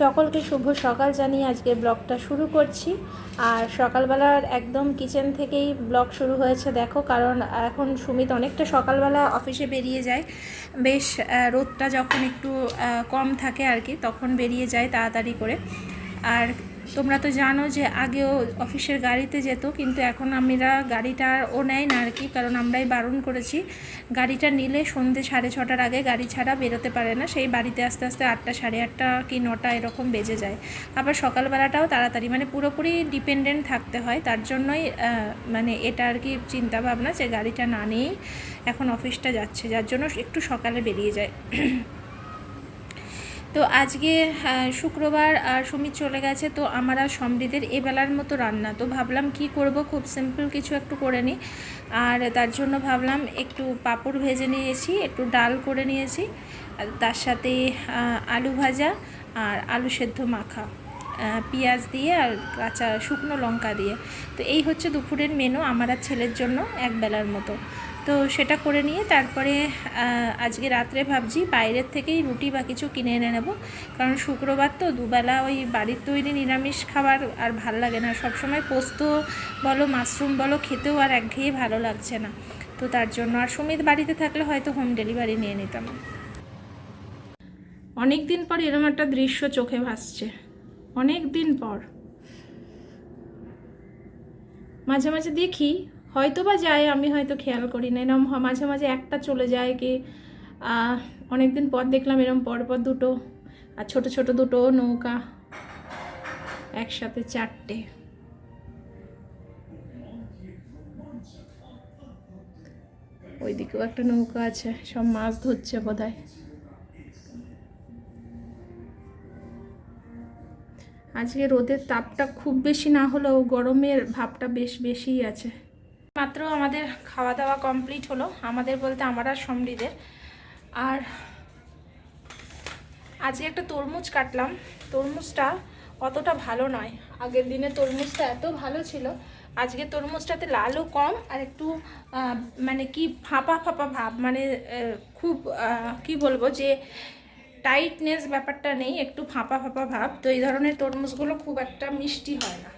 সকলকে শুভ সকাল জানিয়ে আজকে ব্লগটা শুরু করছি। আর সকালবেলার একদম কিচেন থেকেই ব্লগ শুরু হয়েছে, দেখো, কারণ এখন সুমিত অনেকটা সকালবেলা অফিসে বেরিয়ে যায়। বেশ রোদটা যখন একটু কম থাকে আর কি, তখন বেরিয়ে যায় তাড়াতাড়ি করে। আর তোমরা তো জানো যে আগেও অফিসের গাড়িতে যেত, কিন্তু এখন আমরা গাড়িটা ও নেয় না আর কি, কারণ আমরাই বারণ করেছি। গাড়িটা নিলে সন্ধে সাড়ে ছটার আগে গাড়ি ছাড়া বেরোতে পারে না, সেই বাড়িতে আস্তে আস্তে আটটা সাড়ে আটটা কি নটা এরকম বেজে যায়। আবার সকালবেলাটাও তাড়াতাড়ি মানে পুরোপুরি ডিপেন্ডেন্ট থাকতে হয়, তার জন্যই মানে এটা আর কি চিন্তা ভাবনা যে গাড়িটা না নিয়েই এখন অফিসটা যাচ্ছে, যার জন্য একটু সকালে বেরিয়ে যায়। তো আজকে শুক্রবার আর সুমিত চলে গেছে, তো আমার আর সমৃদ্ধের এবেলার মতো রান্না। তো ভাবলাম কি করব, খুব সিম্পল কিছু একটু করে নিই আর তার জন্য ভাবলাম একটু পাঁপড় ভেজে নিয়েছি, একটু ডাল করে নিয়েছি তার সাথে আলু ভাজা আর আলু সেদ্ধ মাখা পেঁয়াজ দিয়ে আর কাঁচা শুকনো লঙ্কা দিয়ে। তো এই হচ্ছে দুপুরের মেনু আমার আর ছেলের জন্য এক বেলার মতো। তো সেটা করে নিয়ে তারপরে আজকে রাত্রে ভাবছি বাইরের থেকেই রুটি বা কিছু কিনে এনে নেব। কারণ শুক্রবার তো দুবেলা ওই বাড়ির তৈরি নিরামিষ খাবার আর ভালো লাগে না। সবসময় পোস্ত বলো, মাশরুম বলো, খেতেও আর একঘেয়ে ভালো লাগছে না। তো তার জন্য আর সুমিত বাড়িতে থাকলে হয়তো হোম ডেলিভারি নিয়ে নিতাম। অনেক দিন পর এরকম একটা দৃশ্য চোখে ভাসছে। অনেক দিন পর। মাঝে মাঝে দেখি হয়তো বা যায়, আমি হয়তো খেয়াল করি না। এরকম হ- মাঝে মাঝে একটা চলে যায় কি অনেক দিন পর দেখলাম এরকম পরপর দুটো, আর ছোট ছোট দুটো নৌকা একসাথে চারটে। ওইদিকেও একটা নৌকা আছে, সব মাছ ধরছে বোধহয়। আজকে রোদের তাপটা খুব বেশি না হলেও গরমের ভাবটা বেশ বেশিই আছে। মাত্র আমাদের খাওয়া দাওয়া কমপ্লিট হলো। আমাদের বলতে আমার আর সমৃদ্ধের আর আজকে একটা তরমুজ কাটলাম। তরমুজটা অতটা ভালো নয়। আগের দিনে তরমুজটা এত ভালো ছিল। আজকে তরমুজটাতে লালও কম আর একটু মানে কি ফাঁপা ফাঁপা ভাব মানে খুব কি বলব যে টাইটনেস ব্যাপারটা নেই, একটু ফাঁপা ফাঁপা ভাব। তো এই ধরনের তরমুজগুলো খুব একটা মিষ্টি হয় না।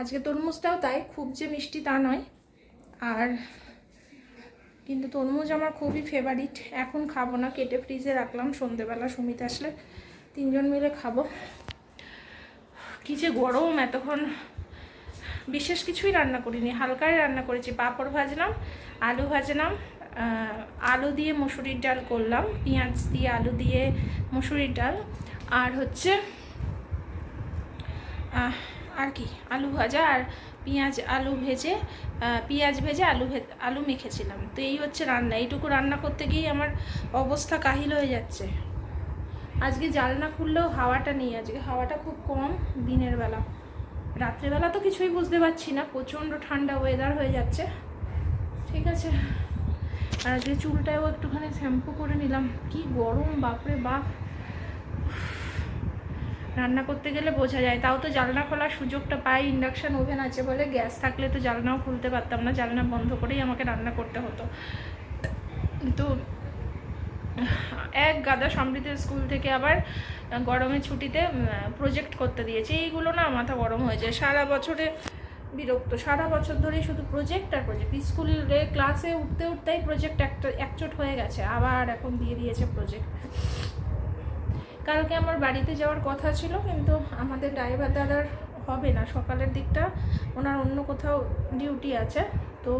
আজকে তরমুজটাও তাই, খুব যে মিষ্টি তা নয়। আর কিন্তু তরমুজ আমার খুবই ফেভারিট এখন খাব না, কেটে ফ্রিজে রাখলাম, সন্ধেবেলা সুমিত আসলে তিনজন মিলে খাব। কী যে গরম, এতক্ষণ বিশেষ কিছুই রান্না করিনি, হালকাই রান্না করেছি। পাঁপড় ভাজলাম, আলু ভাজলাম আলু দিয়ে মুসুরির ডাল করলাম, পেঁয়াজ দিয়ে আলু দিয়ে মুসুরির ডাল। আর হচ্ছে আর কি, আলু ভাজা আর পেঁয়াজ, আলু ভেজে পেঁয়াজ ভেজে আলু আলু মেখেছিলাম। তো এই হচ্ছে রান্না, এইটুকু রান্না করতে গিয়ে আমার অবস্থা কাহিল হয়ে যাচ্ছে। আজকে জালনা খুললেও হাওয়াটা নেই, আজকে হাওয়াটা খুব কম দিনের বেলা। রাত্রেবেলা তো কিছুই বুঝতে পারছি না, প্রচণ্ড ঠান্ডা ওয়েদার হয়ে যাচ্ছে। ঠিক আছে, আর আজকে চুলটাও একটুখানি শ্যাম্পু করে নিলাম। কি গরম, বাপরে বাপ। রান্না করতে গেলে বোঝা যায়। তাও তো জানলা খোলার সুযোগটা পাই ইন্ডাকশান ওভেন আছে বলে গ্যাস থাকলে তো জানলাও খুলতে পারতাম না, জানলা বন্ধ করেই আমাকে রান্না করতে হতো। তো এক গাদা সমৃদ্ধের স্কুল থেকে আবার গরমের ছুটিতে প্রজেক্ট করতে দিয়েছে। এইগুলো না মাথা গরম হয়ে যায়। সারা বছরে বিরক্ত। সারা বছর ধরেই শুধু প্রজেক্ট আর প্রজেক্ট স্কুলে ক্লাসে উঠতে উঠতেই প্রজেক্ট একটা, একচোট হয়ে গেছে। আবার এখন দিয়ে দিয়েছে প্রজেক্ট কালকে আমার বাড়িতে যাওয়ার কথা ছিল, কিন্তু আমাদের ড্রাইভার দাদার হবে না, সকালের দিকটা। ওনার অন্য কোথাও ডিউটি আছে, তো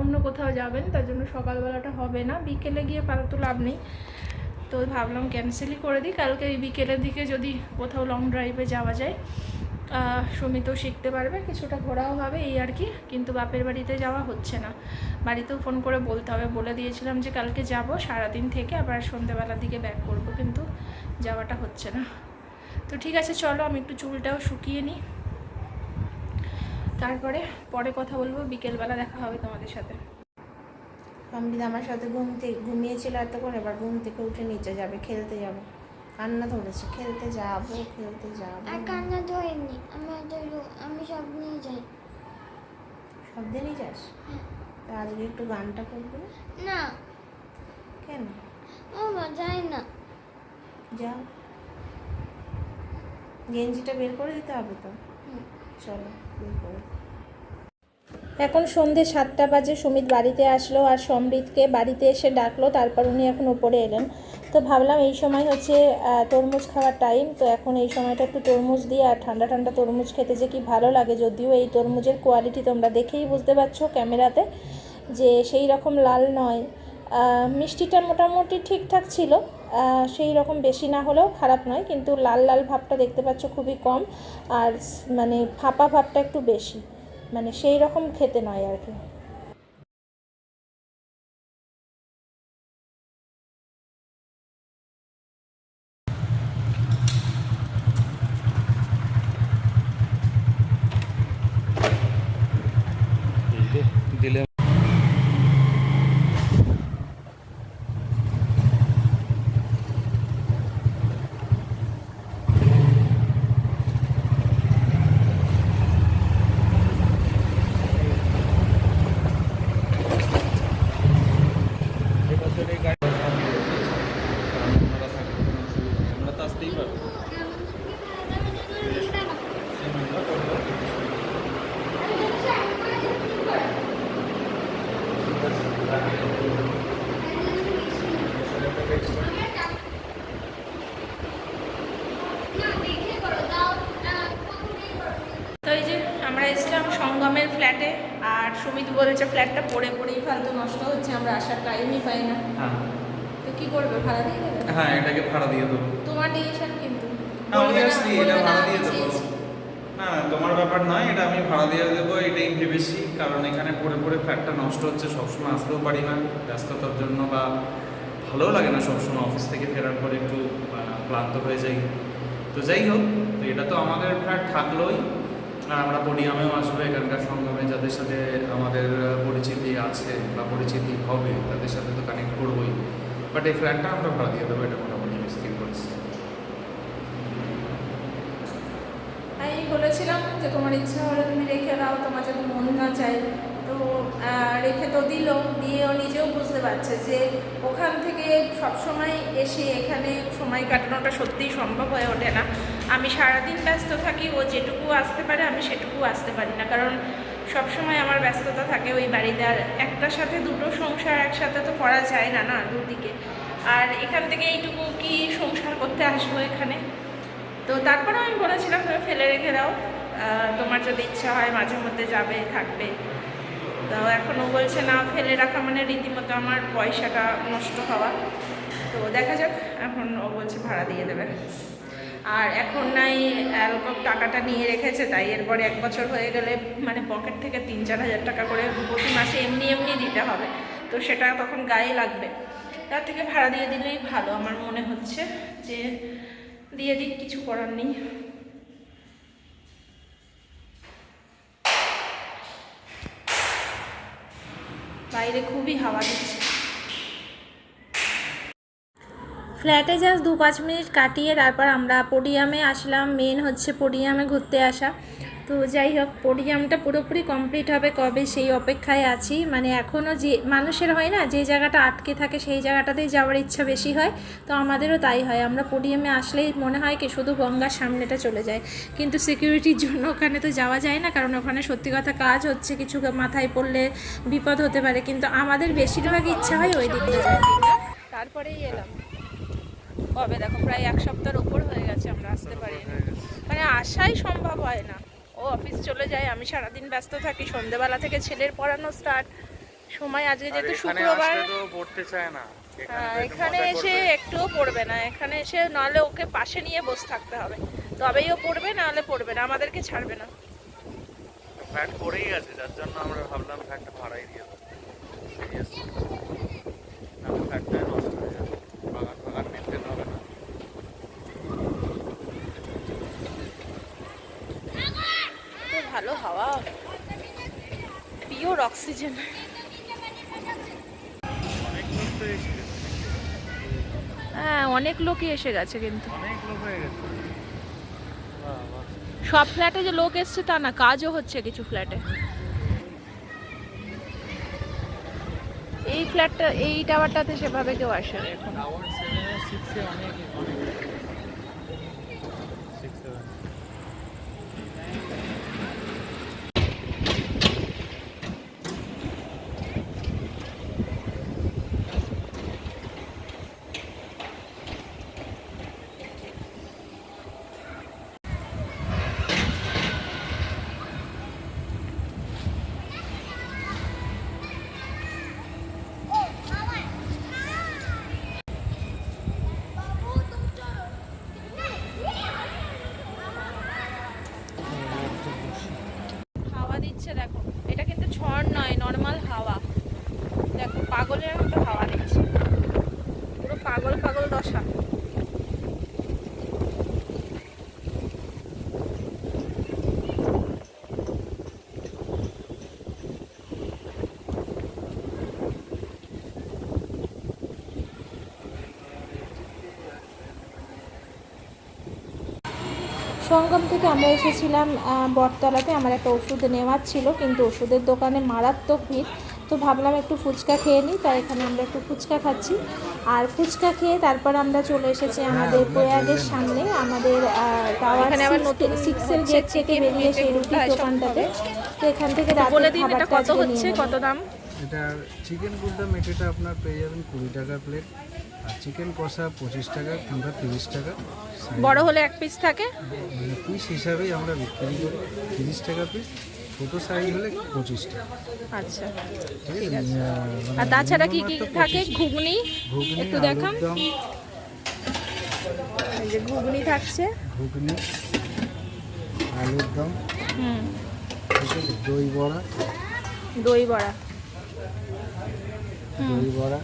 অন্য কোথাও যাবেন, তার জন্য সকালবেলাটা হবে না। বিকেলে গিয়ে ফালতু লাভ নেই। তো ভাবলাম ক্যান্সেলই করে দিই। কালকে এই বিকেলের দিকে যদি কোথাও লং ড্রাইভে যাওয়া যায়। সুমিতও শিখতে পারবে কিছুটা ঘোরাও হবে এই আর কি কিন্তু বাপের বাড়িতে যাওয়া হচ্ছে না। বাড়িতেও ফোন করে বলতে হবে। বলে দিয়েছিলাম যে কালকে যাব সারাদিন থেকে আবার সন্ধেবেলার দিকে ব্যাক করব কিন্তু যাওয়াটা হচ্ছে না। তো ঠিক আছে চলো আমি একটু চুলটাও শুকিয়ে নিই। তারপরে পরে কথা বলব বিকেলবেলা দেখা হবে তোমাদের সাথে। অমৃত আমার সাথে ঘুম থেকে ঘুমিয়েছিল এতক্ষণ এবার ঘুম থেকে উঠে নিচে যাবে খেলতে যাবে। কান্না ধরেছে খেলতে যাব খেলতে যাব আর কান্না ধরেনি আমি হয়তো রো- আমি সব নিয়ে যাই সব দিনই যাস? তা আজকে একটু গানটা করবি? না? না কেন? ও যাই না। যা গেঞ্জিটা বের করে দিতে হবে তো? চলো বের করে। এখন সন্ধে সাতটা বাজে, সুমিত বাড়িতে আসলো আর সমৃদ্ধকে বাড়িতে এসে ডাকলো, তারপর উনি এখন উপরে এলেন। তো ভাবলাম এই সময় হচ্ছে তরমুজ খাওয়ার টাইম তো এখন এই সময়টা একটু তরমুজ দিয়ে আর ঠান্ডা ঠান্ডা তরমুজ খেতে যে কি ভালো লাগে। যদিও এই তরমুজের কোয়ালিটি তোমরা দেখেই বুঝতে পারছ ক্যামেরাতে যে সেই রকম লাল নয়। মিষ্টিটা মোটামুটি ঠিকঠাক ছিল সেই রকম বেশি না হলেও খারাপ নয়, কিন্তু লাল লাল ভাবটা দেখতে পাচ্ছ খুবই কম আর মানে ফাঁপা ভাবটা একটু বেশি। মানে সেই রকম খেতে নয় আর কি দিলে আমরা তো আসতেই পারব তো এই যে আমরা এসলাম সঙ্গমের ফ্ল্যাটে আর সুমিত বলেছে ফ্ল্যাটটা পড়ে পড়েই ফালতু নষ্ট হচ্ছে আমরা আসার টাইমই পাই না। হ্যাঁ। তো কি করবে ভাড়া দিয়ে দেবে? হ্যাঁ এটাকে ভাড়া দিয়ে দেবো। তোমার ডিসিশন কিন্তু। অবভিয়াসলি এটা ভাড়া দিয়ে দেবো। না তোমার ব্যাপার নয় এটা আমি ভাড়া দিয়ে দেবো এটাই ভেবেছি কারণ এখানে পড়ে পড়ে ফ্ল্যাটটা নষ্ট হচ্ছে সবসময় আসতেও পারি না ব্যস্ততার জন্য বা ভালোও লাগে না সবসময় অফিস থেকে ফেরার পরে একটু ক্লান্ত হয়ে যাই। তো যাই হোক তো এটা তো আমাদের ফ্ল্যাট থাকলোই। আর আমরা পডিয়ামেও আসব, এখানকার সঙ্গমে যাদের সাথে আমাদের পরিচিতি আছে বা পরিচিতি হবে, তাদের সাথে তো কানেক্ট করবোই। বাট এই ফ্ল্যাটটা আমরা ভাড়া দিয়ে দেবো, এটা মোটামুটি স্থির করছি। আমি বলেছিলাম যে তোমার ইচ্ছা হলে তুমি রেখে দাও, তোমার যদি মন না চাই তো রেখে তো দিল দিয়ে ও নিজেও বুঝতে পারছে যে ওখান থেকে সবসময় এসে এখানে সময় কাটানোটা সত্যিই সম্ভব হয়ে ওঠে না। আমি সারাদিন ব্যস্ত থাকি, ও যেটুকু আসতে পারে, আমি সেটুকু আসতে পারি না। কারণ সব সময় আমার ব্যস্ততা থাকে ওই বাড়িতে, আর একটার সাথে দুটো সংসার একসাথে তো করা যায় না না, দুদিকে। আর এখান থেকে এইটুকু কি সংসার করতে আসব এখানে? তো তারপরে আমি বলেছিলাম, তুমি ফেলে রেখে দাও। তোমার যদি ইচ্ছা হয় মাঝে মধ্যে যাবে, থাকবে। তো এখন ও বলছে, না, ফেলে রাখা মানে রীতিমতো আমার পয়সাটা নষ্ট হওয়া। তো দেখা যাক, এখন ও বলছে ভাড়া দিয়ে দেবে। আর এখন নাই অ্যালকম টাকাটা নিয়ে রেখেছে, তাই এরপরে এক বছর হয়ে গেলে মানে পকেট থেকে তিন চার হাজার টাকা করে প্রতি মাসে এমনি এমনি দিতে হবে। তো সেটা তখন গায়ে লাগবে। তার থেকে ভাড়া দিয়ে দিলেই ভালো আমার মনে হচ্ছে যে দিয়ে দিক, কিছু করার নেই। বাইরে খুবই হাওয়া দিচ্ছে। ফ্ল্যাটে জাস্ট দু পাঁচ মিনিট কাটিয়ে তারপর আমরা পোডিয়ামে আসলাম। মেন হচ্ছে পোডিয়ামে ঘুরতে আসা। তো যাই হোক পোডিয়ামটা পুরোপুরি কমপ্লিট হবে কবে সেই অপেক্ষায় আছি। মানে এখনও যে মানুষের হয় না, যে জায়গাটা আটকে থাকে সেই জায়গাটাতেই যাওয়ার ইচ্ছা বেশি হয়। তো আমাদেরও তাই হয়। আমরা পোডিয়ামে আসলেই মনে হয় কি শুধু গঙ্গার সামনেটা চলে যায়। কিন্তু সিকিউরিটির জন্য ওখানে তো যাওয়া যায় না, কারণ ওখানে সত্যি কথা কাজ হচ্ছে, কিছু মাথায় পড়লে বিপদ হতে পারে। কিন্তু আমাদের বেশিরভাগ ইচ্ছা হয় ওই যায় তারপরেই এলাম। কবে দেখো প্রায় এক সপ্তাহের উপর হয়ে গেছে আমরা আসতে পারি। মানে আসাই সম্ভব হয় না। ও অফিস চলে যায় আমি সারাদিন ব্যস্ত থাকি সন্ধেবেলা থেকে ছেলের পড়ানো স্টার্ট সময় আজকে যেহেতু শুক্রবার পড়তে চায় না। এখানে এসে একটুও পড়বে না। এখানে এসে নাহলে ওকে পাশে নিয়ে বসে থাকতে হবে। তবেই ও পড়বে নাহলে পড়বে না। আমাদেরকে ছাড়বে না। ফ্ল্যাট পড়েই আছে যার জন্য আমরা ভাবলাম ফ্ল্যাটটা ভাড়াই দিয়ে দেবো। সিরিয়াসলি না ফ্ল্যাটটা নষ্ট হয়ে যাবে বাগান বাগান মেনটেন হবে না তো ভালো হাওয়া। পিওর অক্সিজেন হ্যাঁ অনেক লোকই এসে গেছে কিন্তু। সব ফ্ল্যাটে যে লোক এসছে তা না, কাজও হচ্ছে কিছু ফ্ল্যাটে এই ফ্ল্যাটটা এই টাওয়ারটাতে সেভাবে কেউ আসে এখন টাওয়ার সেভেন সিক্সে অনেক অনেক সিক্স সেভেন সঙ্গম থেকে আমরা এসেছিলাম বটতলাতে। আমার একটা ওষুধ নেওয়ার ছিল কিন্তু ওষুধের দোকানে মারাত্মক ভিড়। তো ভাবলাম একটু ফুচকা খেয়ে নিই তাই এখানে আমরা একটু ফুচকা খাচ্ছি। আর ফুচকা খেয়ে তারপর আমরা চলে এসেছি আমাদের প্রয়াগের সামনে। আমাদের টাওয়ার সিক্সের গেট থেকে বেরিয়ে সেই meat রুটি দোকানটাতে। তো এখান থেকে রাতের এটা খাবারটা কত দাম? এটার চিকেন গুলটা মেটেটা আপনার পেয়ে যাবেন কুড়ি টাকা প্লেট আর চিকেন কষা পঁচিশ টাকা কিংবা তিরিশ টাকা। বড় হলে এক পিস থাকে? মানে পিস হিসাবেই আমরা বিক্রি করি। তিরিশ টাকা পিস ছোটো সাইজ হলে পঁচিশ টাকা। আচ্ছা। ঠিক আছে? আর মানে তাছাড়া কি কি থাকে? ঘুগনি? ঘুগনি একটু দেখান। এই যে ঘুগনি থাকছে। ঘুগনি আলুর দম। হুম। দই বড়া। দই বড়া। দই বড়া।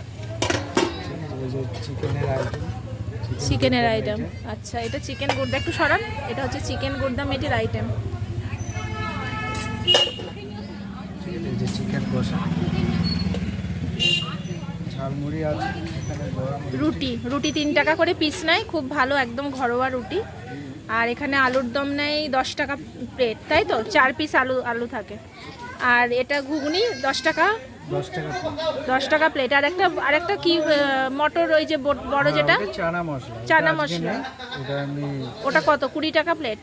যে চিকেনের আইটেম। চিকেনের আইটেম। আচ্ছা এটা চিকেন গুর্দা একটু সরান এটা হচ্ছে চিকেন গুর্দা মেটির আইটেম। চিকেন কষা। ঝালমুড়ি আছে রুটি রুটি তিন টাকা করে পিস নেয় খুব ভালো একদম ঘরোয়া রুটি। আর এখানে আলুর দম নেয় দশ টাকা প্লেট তাই তো? চার পিস আলু আলু থাকে। আর এটা ঘুগনি দশ টাকা। দশ টাকা প্লেট আর একটা আর একটা কি মটর ওই যে বড়- বড় যেটা? চানা মশলা। চানা মশলা। ওটা কত কুড়ি টাকা প্লেট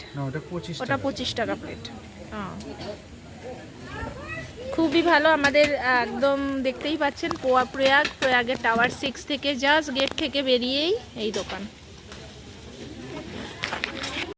ওটা পঁচিশ টাকা। প্লেট খুবই ভালো আমাদের একদম দেখতেই পাচ্ছেন পোয়া প্রয়াগ প্রয়াগের টাওয়ার সিক্স থেকে জাস্ট গেট থেকে বেরিয়েই এই দোকান।